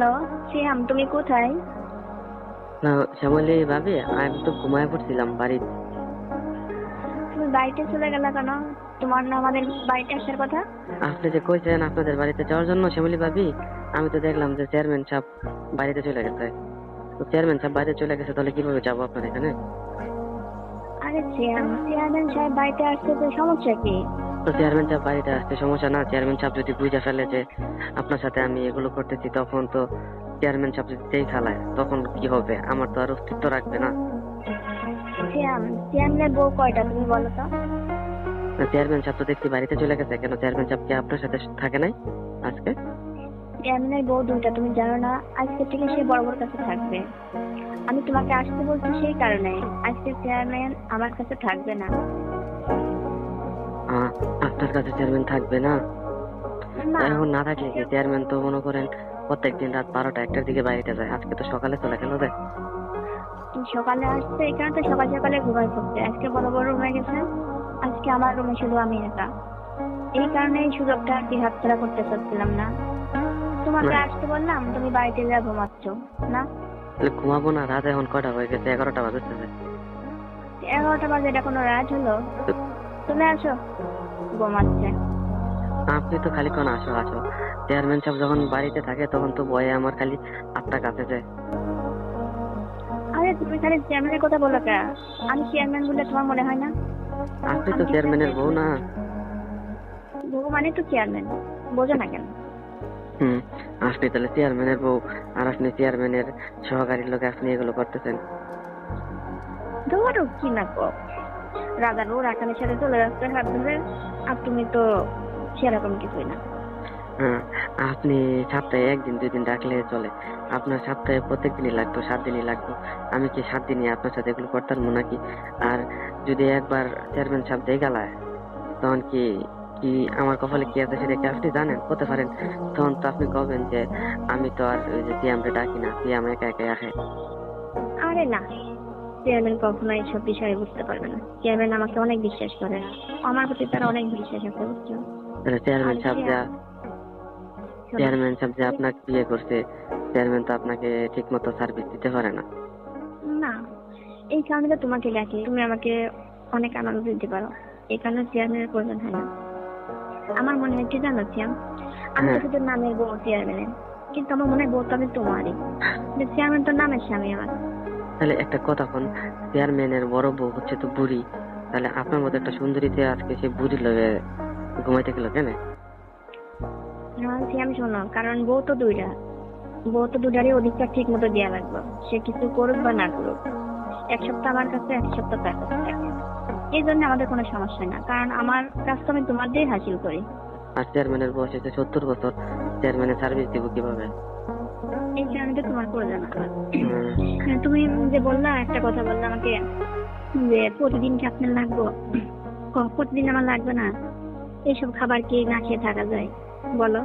Hello সিয়াম তুমি কোথায়? না শ্যামলি ভাবি আমি তো ঘুমায় পড়ছিলাম বাড়িতে। তুমি বাড়িতে চলে গেলে কেন? তোমার না আমাদের বাড়িতে আসার কথা? আপনি যে কইছেন আপনাদের বাড়িতে যাওয়ার জন্য শ্যামলি ভাবি আমি তো দেখলাম যে চেয়ারম্যান সাহেব বাড়িতে চলে গেছে। তো চেয়ারম্যান সাহেব বাড়িতে চলে গেছে তাহলে কীভাবে যাব আপনার এখানে? আরে সিয়াম চেয়ারম্যান সাহেব বাড়িতে আসতে তো সমস্যা কি? তো চেয়ারম্যান সাহেব বাড়িতে আসতে সমস্যা না চেয়ারম্যান সাহেব যদি বুঝে ফেলে যে আপনার সাথে আমি এগুলো করতেছি তখন তো চেয়ারম্যান সাহেব যদি যেই খেলায় তখন কি হবে? আমার তো আর অস্তিত্ব রাখবে না। সিয়ামের বউ কয়টা তুমি বলো তো? চেয়ারম্যান সাহেব তো দেখছি বাড়িতে চলে গেছে কেন চেয়ারম্যান সাহেব কি আপনার সাথে থাকে নাই আজকে? চেয়ারম্যানের বউ দুইটা তুমি জানো না আজকে থেকে সে বড় বড় কাছে থাকবে। আমি তোমাকে আসতে বলছি সেই কারণে আজকে চেয়ারম্যান আমার কাছে থাকবে না। আপনার কাছে চেয়ারম্যান থাকবে না? এখন না থাকলে কি চেয়ারম্যান তো মনে করেন প্রত্যেকদিন রাত বারোটা একটার দিকে বাড়িতে যায়? আজকে তো সকালে চলে গেল তুমি সকালে আসছে এখানে তো সকাল সকালে ঘুমাই পড়ছে। আজকে বড় বড় রুমে গেছে। আজকে আমার রুমে শুধু আমি একা। এই কারণে সুযোগটা আর কি হাতছাড়া করতে চাচ্ছিলাম না। তোমাকে আসতে বললাম তুমি বাড়িতে যা ঘুমাচ্ছ না? তাহলে ঘুমাবো না রাত এখন কটা হয়ে গেছে? এগারোটা বাজছে। এগারোটা বাজে এটা কোনো রাত হলো? চলে আসো। ঘুমাচ্ছে। আপনি তো খালি কোন আসো আসো চেয়ারম্যান সাহেব যখন বাড়িতে থাকে তখন তো ভয়ে আমার খালি আপনার কাছে যায়। আরে তুমি খালি চেয়ারম্যানের কথা বলো কে? আমি চেয়ারম্যান বলে তোমার মনে হয় না? আপনি তো চেয়ারম্যানের বউ না। বউ মানে তো চেয়ারম্যান। বোঝো না কেন? হুম আপনি তাহলে চেয়ারম্যানের বউ আর আপনি চেয়ারম্যানের সহকারীর লোকে আপনি এগুলো করতেছেন। ধরো কি না কো রাজার বউ রাখানের সাথে চলে যাচ্ছে হাত ধরে। আর তুমি তো সেরকম কিছুই না। হ্যাঁ আপনি সপ্তাহে একদিন দুই দিন রাখলে চলে। আপনার সপ্তাহে প্রত্যেক দিনই লাগতো সাত দিনই লাগতো। আমি কি সাত দিনই আপনার সাথে এগুলো করতাম নাকি? আর যদি একবার চেয়ারম্যান সাহেব দিয়ে গেলায় তখন কি কি আমার কপালে কি আছে সেটা কি আপনি জানেন? হতে পারেন। তখন তো আপনি কবেন যে আমি তো আর ওই যে পিয়ামরে ডাকি না পিয়াম একা একা রাখে আরে না। চেয়ারম্যান কখনো এইসব বিষয়ে বুঝতে পারবে না। চেয়ারম্যান আমাকে অনেক বিশ্বাস করে। আমার প্রতি তার অনেক বিশ্বাস আছে বুঝছ? চেয়ারম্যান আর সাহেব যা চেয়ারম্যান সাহেব যে আপনাকে বিয়ে করছে চেয়ারম্যান তো আপনাকে সার্ভিস দিতে পারে না। না এই কারণে তো তোমাকে ডাকি। তুমি আমাকে অনেক আনন্দ দিতে পারো। এই কারণে চেয়ারম্যানের প্রয়োজন হয় না। আমার মনে হয় কি জানো সিয়াম আমি তো হ্যাঁ। শুধু নামের বউ চেয়ারম্যানের। কিন্তু আমার মনে হয় বউ তো আমি তোমারই। চেয়ারম্যান তো নামের স্বামী আমার। তাহলে একটা কথা কোন চেয়ারম্যানের বড় বউ হচ্ছে তো বুড়ি। তাহলে আপনার মতো একটা সুন্দরীতে আজকে সে বুড়ি লগে ঘুমাইতে গেল কেন না? সিয়াম শোনো কারণ বউ তো দুইটা। বউ তো দুটারই অধিকার ঠিক মতো দেওয়া লাগবে। সে কিছু করুক বা না করুক এক সপ্তাহ আমার কাছে এক সপ্তাহ তার কাছে থাকে। এই জন্য আমাদের কোনো সমস্যা না কারণ আমার কাজ তো আমি তোমার দিয়ে হাসিল করি। আর চেয়ারম্যানের বয়স হচ্ছে সত্তর বছর চেয়ারম্যানের সার্ভিস দিব কীভাবে? এই তো তোমার আমার হুম, হ্যাঁ, তুমি যে বললা একটা কথা বললা আমাকে যে প্রতিদিন কি আপনার লাগবে? প্রতিদিন আমার লাগবে না। এইসব খাবার কি না খেয়ে থাকা যায়? বলো।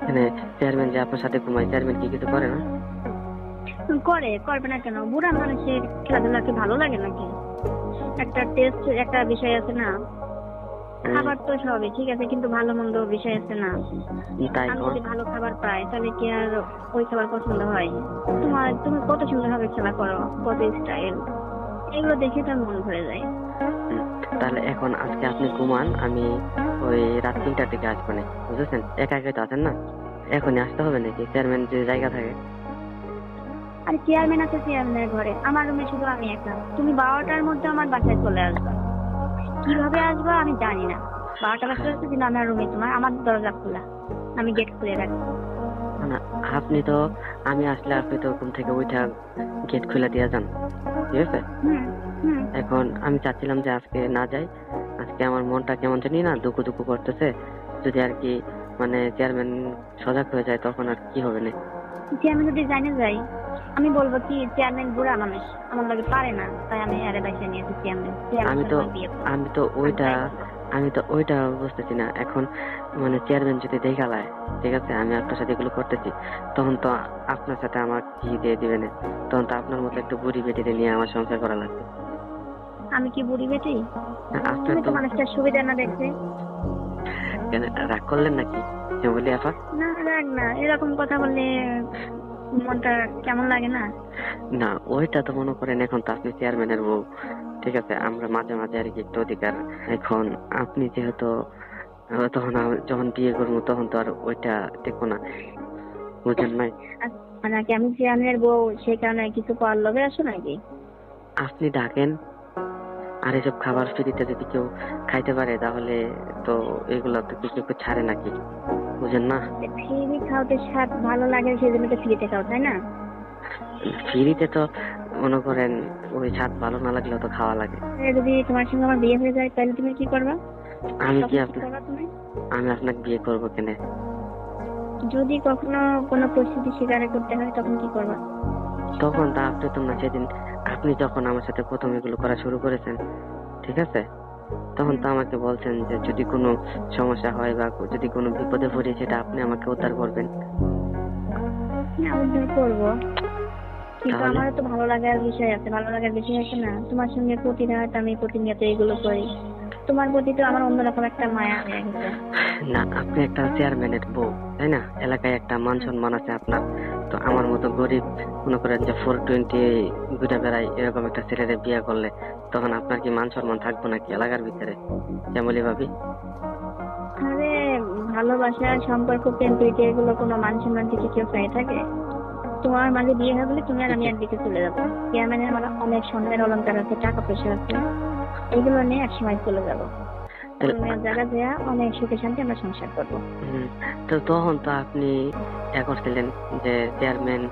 এখানে চেয়ারম্যান যে আপনার সাথে ঘুমায় চেয়ারম্যান কি কিছু করে না? করে করবে না কেন? বুড়া মানুষের খেলাধুলা কি ভালো লাগে নাকি? একটা টেস্ট একটা বিষয় আছে না খাবার তো সবই ঠিক আছে কিন্তু ভালো মন্দ বিষয় আছে না। তাই আমি যদি ভালো খাবার পাই তাহলে কি আর ওই খাবার পছন্দ হয়? তোমার তুমি কত সুন্দর ভাবে খেলা করো কত স্টাইল এগুলো দেখে তো মন ভরে যায়। তাহলে এখন আজকে আপনি ঘুমান আমি ওই রাত তিনটার দিকে আসব না বুঝেছেন? একা একাই তো আছেন না? এখনই আসতে হবে নাকি চেয়ারম্যান যে জায়গা থাকে? আর চেয়ারম্যান আছে চেয়ারম্যানের ঘরে আমার রুমে শুধু আমি একা। তুমি বারোটার মধ্যে আমার বাসায় চলে আসবে। কীভাবে আসব আমি জানি না। বারোটা বাজতে আসছে কিন্তু আমার রুমে তোমার আমার দরজা খোলা। আমি গেট খুলে রাখি। না আপনি তো আমি আসলে আপনি তো ঘুম থেকে উঠে গেট খুলে দিয়ে যান। ঠিক আছে? এখন আমি চাচ্ছিলাম যে আজকে না যাই আজকে আমার মনটা কেমন জানি না দুঃখ দুঃখ করতেছে। যদি আর কি মানে চেয়ারম্যান সজাগ হয়ে যায় তখন আর কি হবে না? চেয়ারম্যান যদি জানে যাই আমি বলব কি চেয়ারম্যান বুড়া মানুষ আমার লাগে পারে না তাই আমি আরে বাসা নিয়ে আসি চেয়ারম্যান আমি তো আমি তো ওইটা আমি তো ওইটা বুঝতেছি না এখন মানে চেয়ারম্যান যদি দেখালায় ঠিক আছে আমি আপনার সাথে এগুলো করতেছি তখন তো আপনার সাথে আমার কি দিয়ে দিবে না? তখন তো আপনার মতো একটু বুড়ি বেটিতে নিয়ে আমার সংসার করা লাগবে। আমি কি বুড়ি বেটি? তুমি তো মানুষটার সুবিধা না দেখতে কেন? রাগ করলেন নাকি? শ্যামলী আপা না রাখ না। এরকম কথা বললে মনটা কেমন লাগে না? না ওইটা তো মনে করেন এখন তো আপনি চেয়ারম্যানের বউ। ঠিক আছে আমরা মাঝে মাঝে আর কি একটু অধিকার। এখন আপনি যেহেতু তখন যখন বিয়ে করব তখন তো আর ওইটা দেখব না। বুঝেন নাই? আর নাকি আমি চেয়ারম্যানের বউ সেই কারণে কিছু পাওয়ার লোভে আসো নাকি? আপনি ডাকেন। আর এসব খাবার ফ্রিতে যদি কেউ খাইতে পারে তাহলে তো এগুলো তো কেউ কেউ ছাড়ে নাকি? বুঝেন না ফ্রি খাওয়াতে স্বাদ ভালো লাগে সেজন্য তো ফ্রিতে খাও তাই না? ফ্রিতে তো মনে করেন ওই স্বাদ ভালো না লাগলেও তো খাওয়া লাগে। এ যদি তোমার সঙ্গে আমার বিয়ে হয়ে যায় তাহলে তুমি কি করবা? আমি কি আমি আপনাকে বিয়ে করব কেন? যদি কখনো কোনো পরিস্থিতি স্বীকার করতে হয় তখন কি করবা? তখন তা আপনি তো না সেদিন আপনি যখন আমার সাথে প্রথম এগুলো করা শুরু করেছেন ঠিক আছে? তখন তো আমাকে বলছেন যে যদি কোনো সমস্যা হয় বা যদি কোনো বিপদে পড়ি সেটা আপনি আমাকে উদ্ধার করবেন কিন্তু? আমারও তো ভালো লাগার বিষয় আছে ভালো লাগার বিষয় আছে না? তোমার সঙ্গে প্রতিরাত আমি প্রতিনিয়ত এগুলো করি। তোমার প্রতি তো আমার অন্যরকম একটা মায়া না আপনি একটা চেয়ারম্যানের বউ তাই না? এলাকায় একটা মান সম্মান আছে আপনার। তো আমার মতো গরিব, মনে করেন যে ফোর টোয়েন্টি ঘুরে বেড়াই এরকম একটা ছেলেরে বিয়ে করলে তখন আপনার কি মান সম্মান থাকব নাকি এলাকার ভিতরে? কেমলি ভাবি? আরে, ভালোবাসা, সম্পর্ক প্রেম প্রীতি এগুলো কোনো মান সম্মান থেকে কেউ চাই থাকে? তোমার মাঝে বিয়ে হয়ে গেলে তুমি আর আমি একদিকে চলে যাব। আমার অনেক স্বর্ণের আছে টাকা পয়সা আছে। এগুলো নিয়ে এক সময় চলে যাব। জায়গা দেয়া অনেক সুখে শান্তি আমরা সংসার করব। তো তখন তো আপনি করছিলেন যে চেয়ারম্যান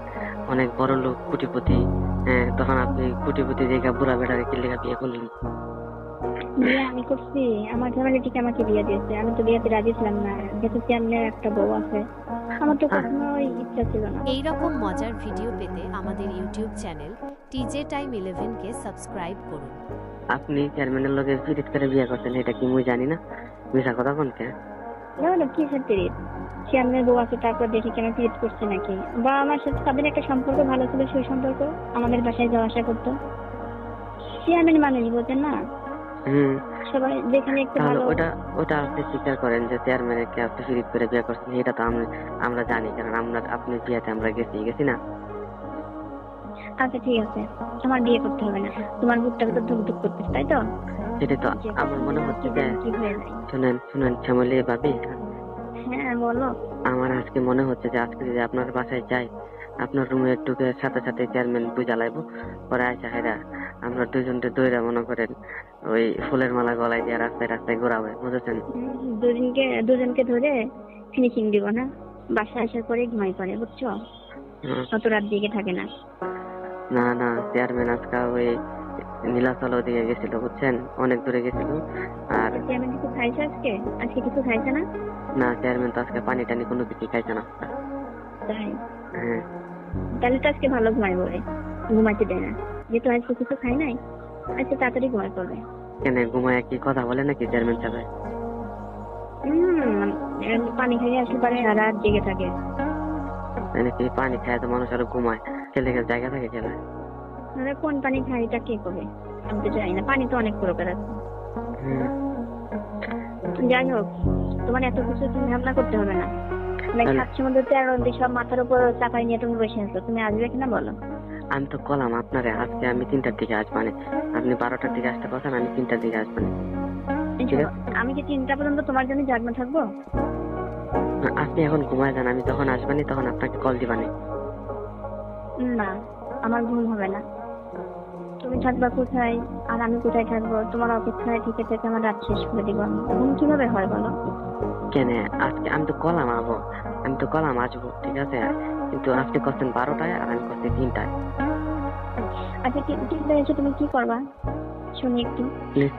অনেক বড় লোক কোটিপতি হ্যাঁ তখন আপনি কোটিপতি দেখে বুড়া বেড়ারে কি লেখা বিয়ে করলেন? বিয়ে আমি করছি আমার ফ্যামিলি থেকে আমাকে বিয়ে দিয়েছে। আমি তো বিয়েতে রাজি ছিলাম না যেহেতু চেয়ারম্যানের একটা বউ আছে। আমার তো কখনোই ইচ্ছা ছিল না। এই রকম মজার ভিডিও পেতে আমাদের ইউটিউব চ্যানেল টিজে টাইম ইলেভেনকে সাবস্ক্রাইব করুন। আপনি চেয়ারম্যানের লোকে পিরিত করে বিয়ে করছেন এটা কি মুই জানি না। মিশা কথা কোন কে? না না কিসের পিরিত চেয়ারম্যানের বউ আছে তারপর দেখি কেন পিরিত করছে নাকি। বা আমার সাথে তাদের একটা সম্পর্ক ভালো ছিল সেই সম্পর্ক আমাদের বাসায় যাওয়া আসা করতো। চেয়ারম্যান মানুষ বোঝেন না? হুম। সবাই যেখানে একটু ভালো ওটা ওটা আপনি স্বীকার করেন যে চেয়ারম্যানের কে আপনি পিরিত করে বিয়ে করছেন এটা তো আমরা আমরা জানি কারণ আমরা আপনি বিয়েতে আমরা গেছি গেছি না? আচ্ছা ঠিক আছে। তোমার বিয়ে করতে হবে না। তোমার বুকটা তো ধুক ধুক করতেছে তাই তো? সেটা তো। আমার মনে হচ্ছে যে হয়ে শুনেন শুনেন শ্যামলী ভাবি। হ্যাঁ বলো। আমার আজকে মনে হচ্ছে যে আজকে যদি আপনার বাসায় যাই আপনার রুমে ঢুকে সাথে সাথে চেয়ারম্যান বুঝা লাইব। পরে আইসা হেরা আমরা দুজনকে দইরা মনে করেন ওই ফুলের মালা গলায় দিয়ে রাস্তায় রাস্তায় ঘোরাবে বুঝেছেন? দুজনকে দুজনকে ধরে ফিনিশিং দিব না বাসায় আসার পরে ঘুমাই পড়ে বুঝছ? অত রাত দিকে থাকে না। না না চেয়ারম্যান আজকে ওই নীলাচল ওদিকে গেছিল বুঝছেন? অনেক দূরে গেছিল। আর চেয়ারম্যান কিছু খাইছে আজকে? আজকে কিছু খাইছে না? না চেয়ারম্যান তো আজকে পানি টানি কোনো কিছু খাইছে না। তাই? হ্যাঁ। তাহলে তো আজকে ভালো ঘুমাই পড়ে ঘুমাইতে দেয় না। যেহেতু আজকে কিছু খাই নাই আজকে তাড়াতাড়ি ঘুমাই পড়বে। কেন ঘুমায় কি কথা বলে নাকি চেয়ারম্যান সাহেব? হম পানি খাইয়ে আসলে পারে আর রাত জেগে থাকে। মানে কি পানি খায় তো মানুষ আরও ঘুমায়। জায়গা থাকে খেলে আরে কোন পানি এটা কে আমি তো জানি না পানি তো অনেক প্রকার আছে। যাই হোক তোমার এত কিছু তুমি ভাবনা করতে হবে না। মানে সমুদ্র তেরো সব মাথার উপর চাপাই নিয়ে তুমি বসে আছো। তুমি আসবে কিনা বলো? আমি তো কলাম আপনারে আজকে আমি তিনটার দিকে আসবানে আপনি বারোটার দিকে আসতে পারছেন আমি তিনটার দিকে আসব ঠিক আমি কি তিনটা পর্যন্ত তোমার জন্য জাগনা থাকব? আপনি এখন ঘুমায় যান আমি তখন আসবানি তখন আপনাকে কল দিবানি। না আমার ঘুম হবে না। তুমি থাকবা কোথায় আর আমি কোথায় থাকব? তোমার অপেক্ষায় থেকে থেকে আমার রাত শেষ করে দিব। আমি ঘুম কীভাবে হয় বলো? কেন আজকে আমি তো কলাম আবো। আমি তো কলাম আসব ঠিক আছে? কিন্তু আপনি করছেন বারোটায় আর আমি করছি তিনটায়। আচ্ছা তিনটায় এসে তুমি কি করবা? শুনি একটু।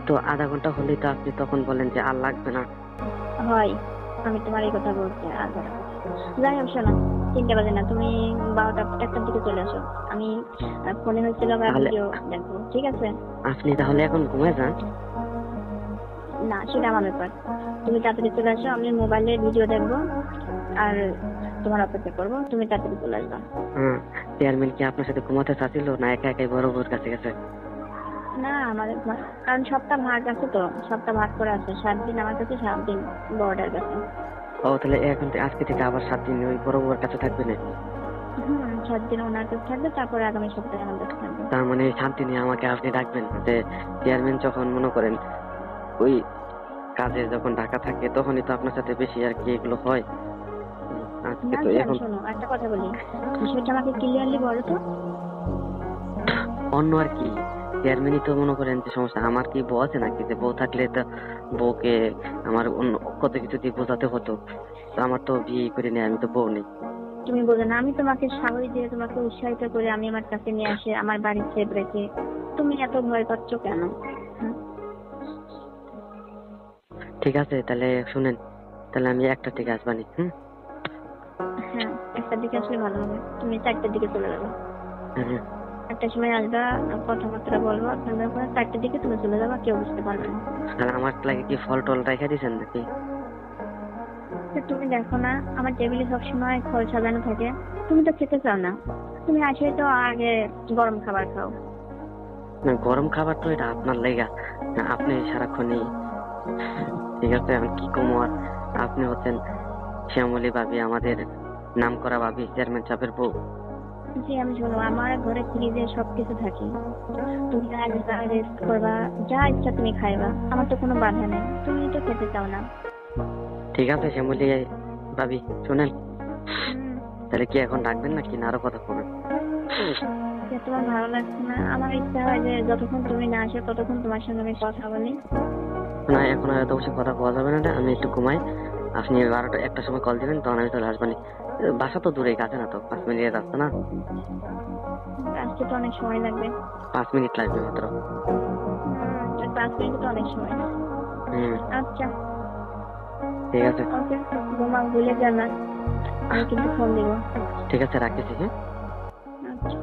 তো আধা ঘণ্টা হলেই তো আপনি তখন বলেন যে আর লাগবে না। হয় আমি তোমার এই কথা বলছি আচ্ছা যাই হোক শোনো। তিনটা বাজে না তুমি বারোটা একটার দিকে চলে আসো। আমি ফোনে হয়েছিল তাহলে- ভিডিও দেখব ঠিক আছে? আপনি তাহলে এখন ঘুমায় যান। না সেটা আমার ব্যাপার। তুমি তাড়াতাড়ি চলে আসো আমি মোবাইলে ভিডিও দেখব আর তোমার অপেক্ষা করব তুমি তাড়াতাড়ি চলে আসবা। হ্যাঁ চেয়ারম্যান কি আপনার সাথে ঘুমাতে চাচ্ছিল না একা একাই বড় বউর কাছে গেছে? না আমাদের কারণ সপ্তাহ ভাগ আছে তো সপ্তাহ ভাগ করে আছে সাত দিন আমার কাছে সাত দিন বর্ডার কাছে। ও তাহলে এখন আজকে থেকে আবার সাত দিন ওই বড় বউয়ের কাছে থাকবে না হুম সাত দিন ওনার কাছে থাকবে তারপরে আগামী সপ্তাহে আমার কাছে থাকবে। তার মানে সাত দিনে আমাকে আপনি ডাকবেন যে চেয়ারম্যান যখন মনে করেন ওই কাজে যখন ঢাকা থাকে তখনই তো আপনার সাথে বেশি আর কি এগুলো হয়। আজকে তো এখন শোনো একটা কথা বলি। বিষয়টা আমাকে ক্লিয়ারলি বলো তো। অন্য আর কি? চেয়ারম্যানই তো মনে করেন যে সমস্যা আমার কি বউ আছে নাকি? যে বউ থাকলে তো বউকে আমার অন্য কত কিছু দিয়ে বোঝাতে হতো। তো আমার তো বিয়ে করে নেই আমি তো বউ নেই। তুমি বোঝো না আমি তোমাকে সাহস দিয়ে তোমাকে উৎসাহিত করে আমি আমার কাছে নিয়ে আসে আমার বাড়ির সেভ রেখে তুমি এত ভয় পাচ্ছ কেন? ঠিক আছে তাহলে শুনেন তাহলে আমি একটা থেকে আসবানি হুম? হ্যাঁ একটার দিকে আসলে ভালো হবে। তুমি চারটার দিকে চলে যাবে। হ্যাঁ, একটার সময় আসবা কথাবার্তা বলব আপনাদের পরে চারটার দিকে তুমি চলে যাবা কেউ বুঝতে পারবে না। আর আমার লাগে কি ফল টল রেখে দিয়েছেন নাকি? তুমি দেখো না আমার টেবিলে সবসময় ফল সাজানো থাকে। তুমি তো খেতে চাও না। তুমি আসলে তো আগে গরম খাবার খাও। না গরম খাবার তো এটা আপনার লেগা। আপনি সারাক্ষণই ঠিক আছে এখন কি কমো আর? আপনি হচ্ছেন শ্যামলী ভাবি আমাদের নাম করা ভাবি চেয়ারম্যান সাহেবের বউ। জি আমি শোনো আমার ঘরে ফ্রিজে সবকিছু থাকে। তুমি আসবা রেস্ট করবা যা ইচ্ছা তুমি খাইবা আমার তো কোনো বাধা নেই। তুমি তো খেতে চাও না। ঠিক আছে শ্যামলী ভাবি শুনেন। তাহলে কি এখন ডাকবেন নাকি না আরও কথা বলবেন? তোমার ভালো লাগছে না আমার ইচ্ছা হয় যে যতক্ষণ তুমি না আসো ততক্ষণ তোমার সঙ্গে আমি কথা বলি। না এখন আর এত বেশি কথা বলা যাবে না আমি একটু ঘুমাই। আপনি বারোটা একটার সময় কল দিবেন তখন আমি চলে আসবানি বাসা তো দূরে কাছে না তো? পাঁচ মিনিটের রাস্তা না? আসতে তো অনেক সময় লাগবে। পাঁচ মিনিট লাগবে মাত্র। পাঁচ মিনিট তো অনেক সময় হুম। আচ্ছা। ঠিক আছে। ওকে ঘুমা ভুলে যান না। আমি কিন্তু ফোন দিব। ঠিক আছে রাখতেছি হ্যাঁ? আচ্ছা।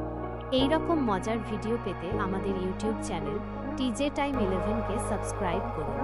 এই রকম মজার ভিডিও পেতে আমাদের ইউটিউব চ্যানেল টিজে টাইম ইলেভেনকে সাবস্ক্রাইব করুন।